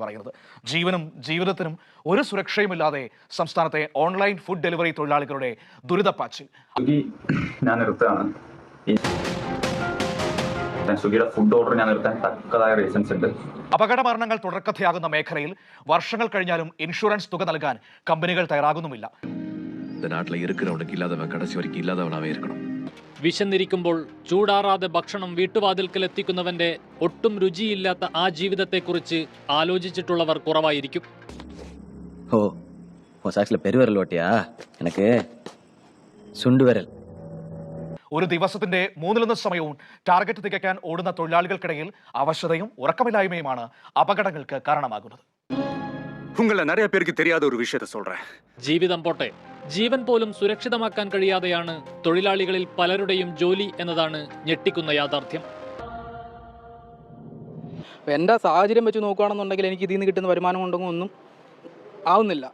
പറയുന്നത്. ജീവനും ജീവിതത്തിനും ഒരു സുരക്ഷയുമില്ലാതെ സംസ്ഥാനത്തെ ഓൺലൈൻ ഫുഡ് ഡെലിവറി തൊഴിലാളികളുടെ ദുരിതപ്പാച്ചിൽ. ഞാൻ നിർത്തുകയാണ്. ഫുഡ് ഓർഡർ ഞാൻ ഉണ്ട്. അപകട മരണങ്ങൾ തുടർക്കഥയാകുന്ന മേഖലയിൽ വർഷങ്ങൾ കഴിഞ്ഞാലും ഇൻഷുറൻസ് തുക നൽകാൻ കമ്പനികൾ തയ്യാറാകുന്നുമില്ല. നാട്ടിലെ ഇരിക്കുന്നവർക്ക് ഇല്ലാതെ കടച്ചവർക്ക് ഇല്ലാതെ അവനാവേ ഇരിക്കണം വിശന്നിരിക്കുമ്പോൾ ചൂടാറാതെ ഭക്ഷണം വീട്ടുവാതിൽക്കലെത്തിക്കുന്നവന്റെ ഒട്ടും രുചിയില്ലാത്ത ആ ജീവിതത്തെക്കുറിച്ച് ആലോചിച്ചിട്ടുള്ളവർ കുറവായിരിക്കും. ഒരു ദിവസത്തിന്റെ മൂന്നിലൊന്ന് സമയവും ടാർഗറ്റ് തികയ്ക്കാൻ ഓടുന്ന തൊഴിലാളികൾക്കിടയിൽ അവശതയും ഉറക്കമില്ലായ്മയുമാണ് അപകടങ്ങൾക്ക് കാരണമാകുന്നത്. உங்களை நிறைய பேருக்கு தெரியாத ஒரு விஷயத்த சொல்றேன் ജീവിതം പോട്ടെ ജീവൻ പോലും സുരക്ഷിതമാക്കാൻ കഴിയാതെയാണ് തൊഴിലാളികളിൽ പലരുടെയും ജോലി എന്നതാണ് ഞെട്ടിക്കുന്ന യാഥാർത്ഥ്യം അപ്പോൾ എൻ്റെ സാഹചര്യം വെച്ച് നോക്കുകയാണെന്നുണ്ടെങ്കിൽ എനിക്ക് ഇതിൽ നിന്ന് കിട്ടുന്ന വരുമാനം കൊണ്ടൊന്നും ഒന്നും ആവുന്നില്ല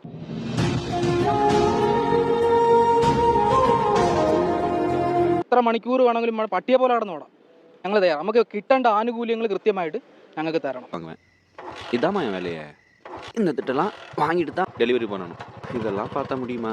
എത്ര മണിക്കൂർ വേണമെങ്കിലും നമ്മൾ പട്ടിയെ പോലെ നടന്നു ഓടാം ഞങ്ങൾ തയ്യാറാണ് നമുക്ക് കിട്ടേണ്ട ആനുകൂല്യങ്ങൾ കൃത്യമായിട്ട് ഞങ്ങൾക്ക് തരണം வாங்குவேன் இதாம்மா என் வேலையை இந்த திட்டெல்லாம் வாங்கிட்டு தான் டெலிவரி பண்ணணும். இதெல்லாம் பார்த்தா முடியுமா?